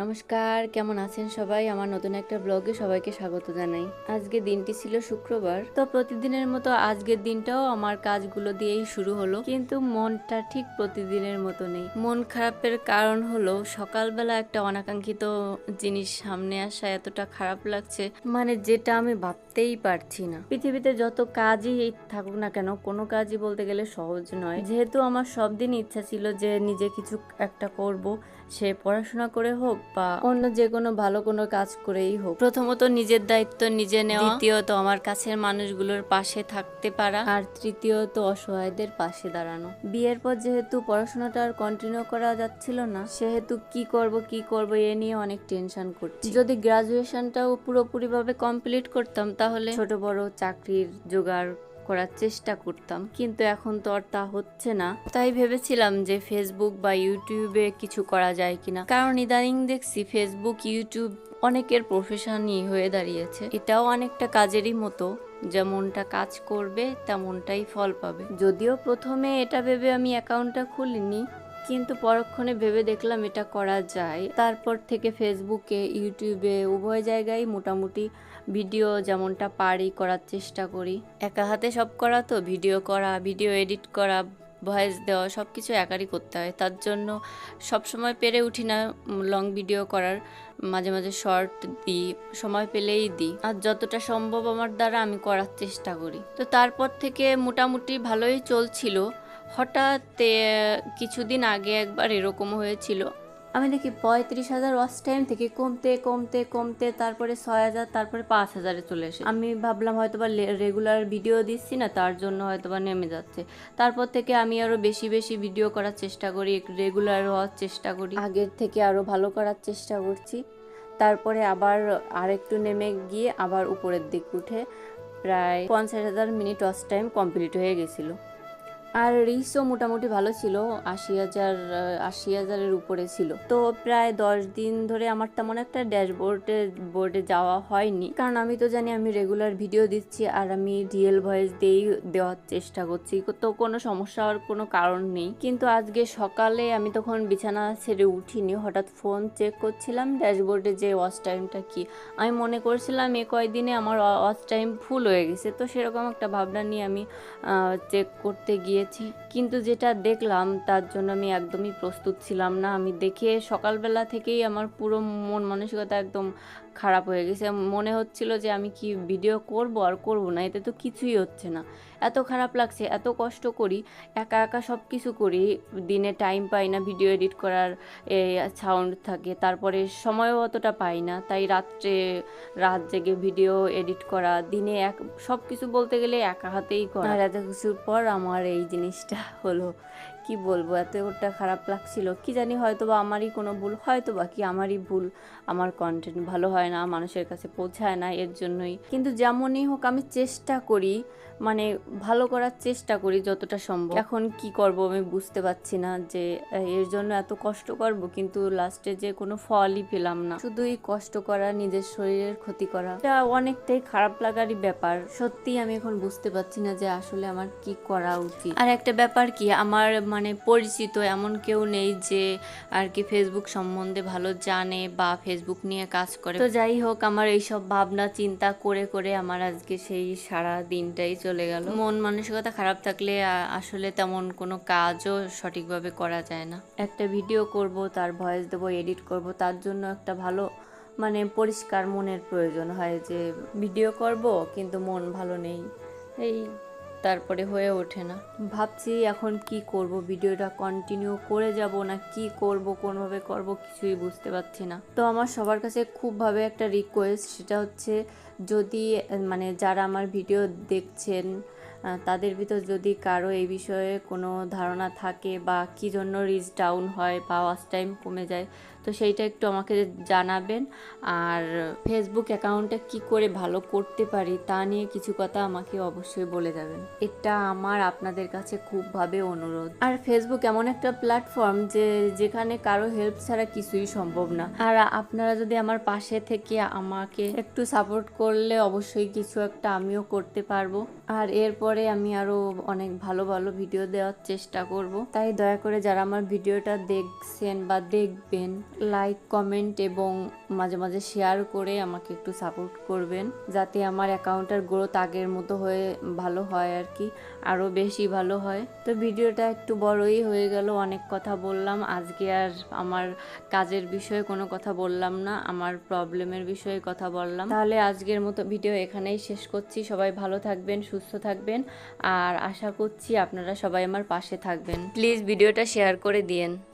নমস্কার, কেমন আছেন সবাই? আমার নতুন একটা ব্লগে সবাইকে স্বাগত জানাই। আজকে দিনটি ছিল শুক্রবার, তো প্রতিদিনের মতো আজকের দিনটাও আমার কাজগুলো দিয়েই শুরু হলো। কিন্তু মনটা ঠিক প্রতিদিনের মতো নেই। মন খারাপের কারণ হলো সকালবেলা একটা অনাকাঙ্ক্ষিত জিনিস সামনে আসা এতটা খারাপ লাগছে মানে যেটা আমি ভাবতেই পারছি না। পৃথিবীতে যত কাজই থাকুক না কেন, কোনো কাজই বলতে গেলে সহজ নয়। যেহেতু আমার সব দিন ইচ্ছা ছিল যে নিজে কিছু একটা করব সে পড়াশোনা করে হোক বা অন্য যে কোনো ভালো কোনো কাজ করেই হোক, প্রথমত নিজের দায়িত্ব নিজে নেওয়া, দ্বিতীয়ত আমার কাছের মানুষগুলোর পাশে থাকতে পারা, আর তৃতীয়ত অসহায়দের পাশে দাঁড়ানো। বিয়ের পর যেহেতু পড়াশোনাটা আর কন্টিনিউ করা যাচ্ছিল না, সেহেতু কি করব কি করব এ নিয়ে অনেক টেনশন করছি। যদি গ্রাজুয়েশনটাও পুরোপুরিভাবে কমপ্লিট করতাম তাহলে ছোট বড় চাকরির জোগাড় করার চেষ্টা করতাম, কিন্তু এখন তো আর তা হচ্ছে না। তাই ভেবেছিলাম যে ফেসবুক বা ইউটিউবে কিছু করা যায় কিনা। কারণ ইদানিং দেখছি ফেসবুক ইউটিউব অনেকের প্রফেশনই হয়ে দাঁড়িয়েছে। এটাও অনেকটা কাজেরই মতো। যেমনটা কাজ করবে, তেমনটাই ফল পাবে। যদিও প্রথমে এটা ভেবে আমি অ্যাকাউন্টটা খুলিনি কিন্তু পরক্ষণে ভেবে দেখলাম এটা করা যায়। তারপর থেকে ফেসবুকে ইউটিউবে উভয় জায়গায় মোটামুটি ভিডিও যেমনটা পারি করার চেষ্টা করি। একা হাতে সব করা তো, ভিডিও করা, ভিডিও এডিট করা, ভয়েস দেওয়া সব কিছু একারই করতে হয়। তার জন্য সব সময় পেরে উঠি না লং ভিডিও করার। মাঝে মাঝে শর্ট দিই, সময় পেলেই দিই। আর যতটা সম্ভব আমার দ্বারা আমি করার চেষ্টা করি। তো তারপর থেকে মোটামুটি ভালোই চলছিল। হঠাৎ কিছুদিন আগে একবার এরকম হয়েছিল। আমি দেখি পঁয়ত্রিশ হাজার ওয়াচ টাইম থেকে কমতে কমতে কমতে, তারপরে ছয় হাজার, তারপরে পাঁচ হাজারে চলে এসে। আমি ভাবলাম হয়তো বা রেগুলার ভিডিও দিচ্ছি না, তার জন্য হয়তো বা নেমে যাচ্ছে। তারপর থেকে আমি আরও বেশি বেশি ভিডিও করার চেষ্টা করি রেগুলার হওয়ার চেষ্টা করি। আগের থেকে আরও ভালো করার চেষ্টা করছি। তারপরে আবার আরেকটু নেমে গিয়ে আবার উপরের দিক উঠে প্রায় পঞ্চাশ হাজার মিনিট ওয়াচ টাইম কমপ্লিট হয়ে গেছিল। আর রিচও মোটামুটি ভালো ছিল, আশি হাজার, আশি হাজারের উপরে ছিল। তো প্রায় দশ দিন ধরে আমার তেমন একটা ড্যাশবোর্ডে বোর্ডে যাওয়া হয়নি। কারণ আমি তো জানি আমি রেগুলার ভিডিও দিচ্ছি আর আমি রিয়েল ভয়েস দিয়েই দেওয়ার চেষ্টা করছি। তো কোনো সমস্যা হওয়ার কোনো কারণ নেই। কিন্তু আজকে সকালে আমি তখন বিছানা ছেড়ে উঠিনি। হঠাৎ ফোন চেক করছিলাম ড্যাশবোর্ডে যে ওয়াচ টাইমটা কি। আমি মনে করছিলাম এ কয়দিনে আমার ওয়াচ টাইম ফুল হয়ে গেছে। তো সেরকম একটা ভাবনা নিয়ে আমি চেক করতে গিয়েছি কিন্তু যেটা দেখলাম তার জন্য আমি একদমই প্রস্তুত ছিলাম না। আমি দেখে সকালবেলা থেকেই আমার পুরো মন মানসিকতা একদম খারাপ হয়ে গেছে। মনে হচ্ছিল যে আমি কি ভিডিও করব আর করব না, এতে তো কিছুই হচ্ছে না। এত খারাপ লাগছে, এত কষ্ট করি, একা একা সব কিছু করি, দিনে টাইম পাই না ভিডিও এডিট করার সাউন্ড থাকে, তারপরে সময়ও অতটা পাই না। তাই রাত্রে, রাত জেগে ভিডিও এডিট করা, দিনে এক সব কিছু বলতে গেলে একা হাতেই করা। এত কিছুর পর আমার এই জিনিসটা হলো কি বলব? এত ওটা খারাপ লাগছিল। কি জানি হয়তো বা আমারই কোনো ভুল হয়তো বা কি আমারই ভুল। আমার কন্টেন্ট ভালো হয় না, মানুষের কাছে পৌঁছায় না, এর জন্যই। কিন্তু যেমনই হোক আমি চেষ্টা করি মানে ভালো করার চেষ্টা করি যতটা সম্ভব। এখন কি করব আমি বুঝতে পারছি না যে এর জন্য এত কষ্ট করব, কিন্তু লাস্টে যে কোনো ফলই পেলাম না। শুধুই কষ্ট করা, নিজের শরীরের ক্ষতি করা। এটা অনেকটাই খারাপ লাগারই ব্যাপার। সত্যি আমি এখন বুঝতে পারছি না যে আসলে আমার কি করা উচিত। আর একটা ব্যাপার কি, আমার মানে পরিচিত, এমন কেউ নেই যে আর কি ফেসবুক সম্বন্ধে ভালো জানে বা ফেসবুক নিয়ে কাজ করে। তো যাই হোক, আমার এইসব ভাবনা, চিন্তা করে করে আমার আজকে সেই সারা দিনটাই চলে গেল। মন মানসিকতা খারাপ থাকলে আসলে তেমন কোনো কাজও সঠিকভাবে করা যায় না। একটা ভিডিও করব, তার ভয়েস দেবো এডিট করব, তার জন্য একটা ভালো মানে পরিষ্কার মনের প্রয়োজন হয় যে ভিডিও করব, কিন্তু মন ভালো নেই। এই তারপরে হয়ে ওঠে না। ভাবছি এখন কি করব, ভিডিওটা কন্টিনিউ করে যাব না কি করব, কোনভাবে করব কিছুই বুঝতে পারছি না। তো আমার সবার কাছে খুবভাবে একটা রিকোয়েস্ট সেটা হচ্ছে যদি মানে যারা আমার ভিডিও দেখছেন তাদের ভিতর যদি কারও এই বিষয়ে কোনো ধারণা থাকে বা কী জন্য রিচ ডাউন হয় বা ওয়াচ টাইম কমে যায় তো সেইটা একটু আমাকে জানাবেন। আর ফেসবুক অ্যাকাউন্টটা কি করে ভালো করতে পারি তা নিয়ে কিছু কথা আমাকে অবশ্যই বলে যাবেন। এটা আমার আপনাদের কাছে খুবভাবে অনুরোধ। আর ফেসবুক এমন একটা প্ল্যাটফর্ম যে, যেখানে কারও হেল্প ছাড়া কিছুই সম্ভব না। আর আপনারা যদি আমার পাশে থেকে আমাকে একটু সাপোর্ট করলে অবশ্যই কিছু একটা আমিও করতে পারব। আর এরপরে আমি আরও অনেক ভালো ভালো ভিডিও দেওয়ার চেষ্টা করব। তাই দয়া করে যারা আমার ভিডিওটা দেখছেন বা দেখবেন লাইক কমেন্ট এবং মাঝে মাঝে শেয়ার করে আমাকে একটু সাপোর্ট করবেন, যাতে আমার অ্যাকাউন্টের গ্রোথ আগের মতো হয়ে ভালো হয় আর কি আরও বেশি ভালো হয়। তো ভিডিওটা একটু বড়ই হয়ে গেল, অনেক কথা বললাম। আজকে আর আমার কাজের বিষয়ে কোনো কথা বললাম না, আমার প্রবলেমের বিষয়ে কথা বললাম। তাহলে আজকের মতো ভিডিও এখানেই শেষ করছি। সবাই ভালো থাকবেন, সুস্থ থাকবেন, আর আশা করছি আপনারা সবাই আমার পাশে থাকবেন। প্লিজ ভিডিওটা শেয়ার করে দিয়েন।